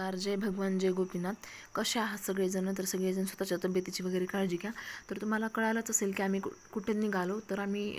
नमस्कार जय भगवान जय गोपीनाथ. कसे आहात सगळेजण? तर सगळेजण स्वतःच्या तब्येतीची वगैरे काळजी घ्या. तर तुम्हाला कळालंच असेल की आम्ही कु- कुठे निघालो. तर आम्ही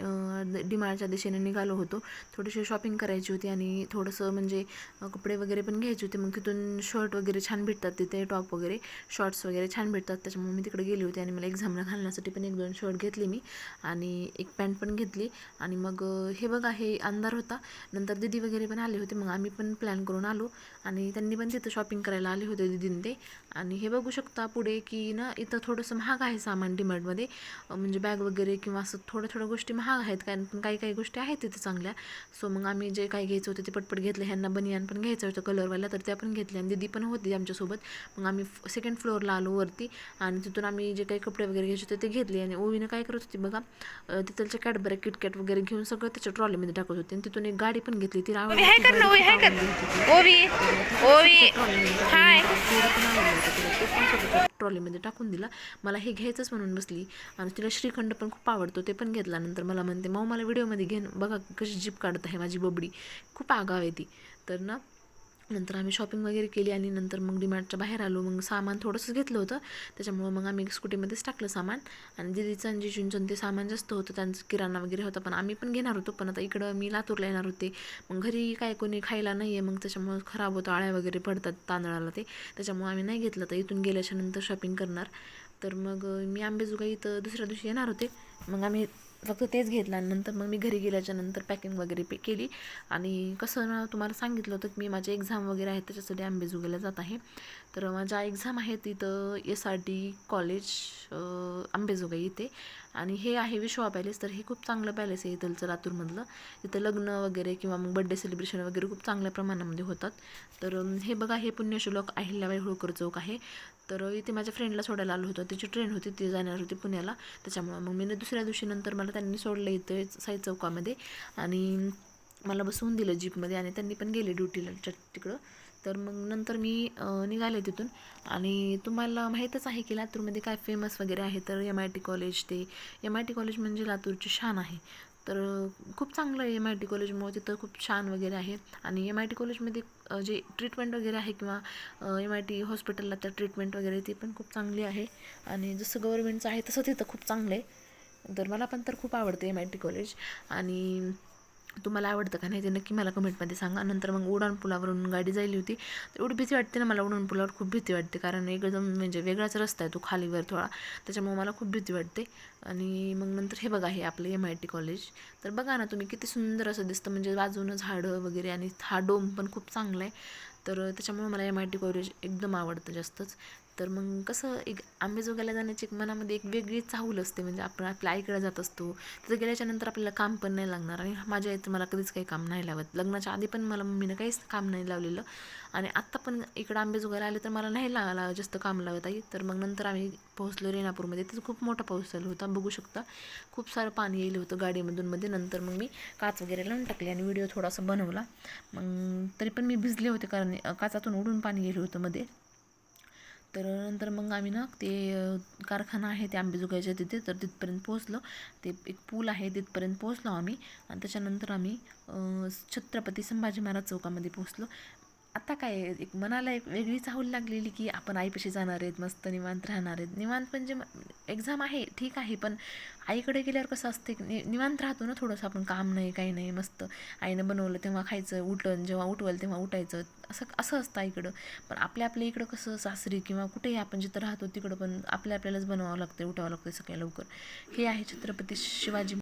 डिमाळच्या दिशेने निघालो होतो. थोडीशी शॉपिंग करायची होती आणि थोडंसं म्हणजे कपडे वगैरे पण घ्यायचे होते. मग तिथून शर्ट वगैरे छान भेटतात तिथे टॉप वगैरे. शॉर्ट्स वगैरे छान भेटतात. त्याच्यामुळे मी तिकडे गेली होती आणि मला एक्झामला घालण्यासाठी पण एक दोन शर्ट घेतली मी आणि एक पॅन्ट पण घेतली. आणि मग हे बघा हे अंधार होता. नंतर दिदी वगैरे पण आले होते. मग आम्ही पण प्लॅन करून आलो आणि त्यांनी पण तिथं शॉपिंग करायला आले होते दिदीन ते आणि हे बघू शकता पुढे की ना इथं थोडंसं महाग आहे सामान डिमार्टमध्ये म्हणजे बॅग वगैरे किंवा असं थोड्या थोड्या गोष्टी महाग आहेत कारण पण काही काही गोष्टी आहेत तिथे चांगल्या. सो मग आम्ही जे काही घ्यायचं होतं ते पटपट घेतलं. ह्यांना बनियान पण घ्यायचं होतं कलरवाला तर त्या पण घेतल्या. आणि दिदी पण होती आमच्यासोबत मग आम्ही सेकंड फ्लोअरला आलो वरती. आणि तिथून आम्ही जे काही कपडे वगैरे घ्यायचे होते ते घेतले. आणि ओवीनं काय करत होती बघा अं, तिथलचे कॅडबऱ्या किटकॅट वगैरे घेऊन सगळं त्याच्या ट्रॉलीमध्ये टाकत होते. आणि तिथून एक गाडी पण घेतली. ती तिला. ओवी ओवी. हाय. ट्रॉलीमध्ये टाकून दिला. मला हे घ्यायचंच म्हणून बसली. आणि तिला श्रीखंड पण खूप आवडतो ते पण घेतला नंतर मला म्हणते मग मला व्हिडिओमध्ये घेन बघा कशी जीप काढत आहे माझी बबडी. खूप आगाव आहे ती. तर ना नंतर आम्ही शॉपिंग वगैरे केली आणि नंतर मग डिमार्टच्या बाहेर आलो. मग सामान थोडंसं घेतलं होतं. त्याच्यामुळं मग आम्ही स्कूटीमध्येच टाकलं सामान. आणि दिदीचं आणि जिजूंचं ते सामान जास्त होतं. त्यांचं किराणा वगैरे होता. पण आम्ही पण घेणार होतो. पण आता इकडं मी लातूरला येणार होते. मग घरी काय कोणी खायला नाही आहे मग त्याच्यामुळं खराब होतं. आळ्या वगैरे पडतात तांदळाला ते. त्याच्यामुळं आम्ही नाही घेतलं. तर इथून गेल्याच्यानंतर शॉपिंग करणार. तर मग मी आंबेजोगाई इथं दुसऱ्या दिवशी येणार होते. मग आम्ही फक्त तेच घेतलं आणि नंतर मग मी घरी गेल्याच्यानंतर पॅकिंग वगैरे पे केली. आणि कसं ना तुम्हाला सांगितलं होतं की मी माझे एक्झाम वगैरे आहे त्याच्यासाठी आंबेजोगाईला जात आहे. तर माझ्या एक्झाम आहे तिथं S R T college Ambajogai इथे. आणि हे आहे विश्वा पॅलेस तर हे खूप चांगलं पॅलेस आहे इथलचं लातूरमधलं. तिथं लग्न वगैरे किंवा मग बड्डे सेलिब्रेशन वगैरे खूप चांगल्या प्रमाणामध्ये होतात. तर हे बघा हे पुण्यश्लोक अहिल्याबाई होळकर चौक आहे. तर इथे माझ्या फ्रेंडला सोडायला आलो होतं. तिची ट्रेन होती ती जाणार होती पुण्याला. त्याच्यामुळं मग मी दुसऱ्या दिवशी नंतर मला त्यांनी सोडलं इथं साई चौकामध्ये. आणि मला बसवून दिलं जीपमध्ये आणि त्यांनी पण गेले ड्युटीला तिकडं. तर मग नंतर मी निघाले तिथून. आणि तुम्हाला माहीतच आहे की लातूरमध्ये काय फेमस वगैरे आहे तर एम आय टी कॉलेज ते. एम आय टी कॉलेज म्हणजे लातूरची शान आहे. तर खूप चांगलं आहे एम आय टी कॉलेजमुळे तिथं खूप छान वगैरे आहे. आणि एम आय टी कॉलेजमध्ये जे ट्रीटमेंट वगैरे आहे किंवा एम आय टी हॉस्पिटलला तर ट्रीटमेंट वगैरे ती पण खूप चांगली आहे. आणि जसं गव्हर्मेंटचं आहे तसं तिथं खूप चांगलं आहे. तर मला पण तर खूप आवडते एम आय टी कॉलेज आणि तुम्हाला आवडतं का? नाही ते नक्की मला कमेंटमध्ये सांगा. नंतर मग उडान पुलावरून गाडी जायली होती. तर एवढी भीती वाटते ना मला उडान पुलावर खूप भीती वाटते. कारण एकदम म्हणजे वेगळाच रस्ता आहे तो खालीवर थोडा. त्याच्यामुळे मला खूप भीती वाटते. आणि मग नंतर हे बघा हे आपलं एम आय टी कॉलेज तर बघा ना तुम्ही किती सुंदर असं दिसतं. म्हणजे बाजूनं झाडं वगैरे आणि हा डोम पण खूप चांगला आहे. तर त्याच्यामुळे मला एम आय टी कॉलेज एकदम आवडतं जास्तच. तर मग कसं एक आंबेजोगाईला जाण्याची एक मनामध्ये एक वेगळी चाहूल असते. म्हणजे आपण आपल्या आईकडे जात असतो. तिथं गेल्याच्यानंतर आपल्याला काम पण नाही लागणार आणि माझ्या आईचं मला कधीच काही काम नाही लावत. लग्नाच्या आधी पण मला मम्मीनं काहीच काम नाही लावलेलं. आणि आत्ता पण इकडं आंबेजोगाईला आले तर मला नाही लावायला जास्त काम लावत आई. तर मग नंतर आम्ही पोहोचलो रेणापूरमध्ये. तिथं खूप मोठा पाऊस चालू होता. बघू शकता. खूप सारं पाणी येईल होतं गाडीमधून मध्ये नंतर मग मी काच वगैरे लावून टाकली आणि व्हिडिओ थोडासा बनवला. मग तरी पण मी भिजले होते कारण काचातून उडून पाणी गेलं होतं मध्ये. तर नंतर मग आम्ही ना ते कारखाना आहे ते आंबेजोगाईच्या तिथे तर तिथपर्यंत पोहोचलो. ते एक पूल आहे तिथपर्यंत पोहोचलो आम्ही. आणि त्याच्यानंतर आम्ही छत्रपती संभाजी महाराज चौकामध्ये पोहोचलो. आता काय एक मनाला एक वेगळी चाहूल लागलेली की आपण आईपाशी जाणार आहेत मस्त निवांत राहणार आहेत. निवांत म्हणजे एक्झाम आहे ठीक आहे पण आईकडे गेल्यावर कसं असते की नि निवांत राहतो ना थोडंसं आपण काम नाही काही नाही मस्त. आईनं बनवलं तेव्हा खायचं उठलं जेव्हा उठवलं तेव्हा उठायचं. असं असं असतं आईकडं. पण आपल्या आपल्या इकडं कसं सासरी किंवा कुठेही आपण जिथं राहतो तिकडं पण आपल्या आपल्यालाच बनवावं लागतं उठावं लागतं सकाळी लवकर. हे आहे छत्रपती शिवाजी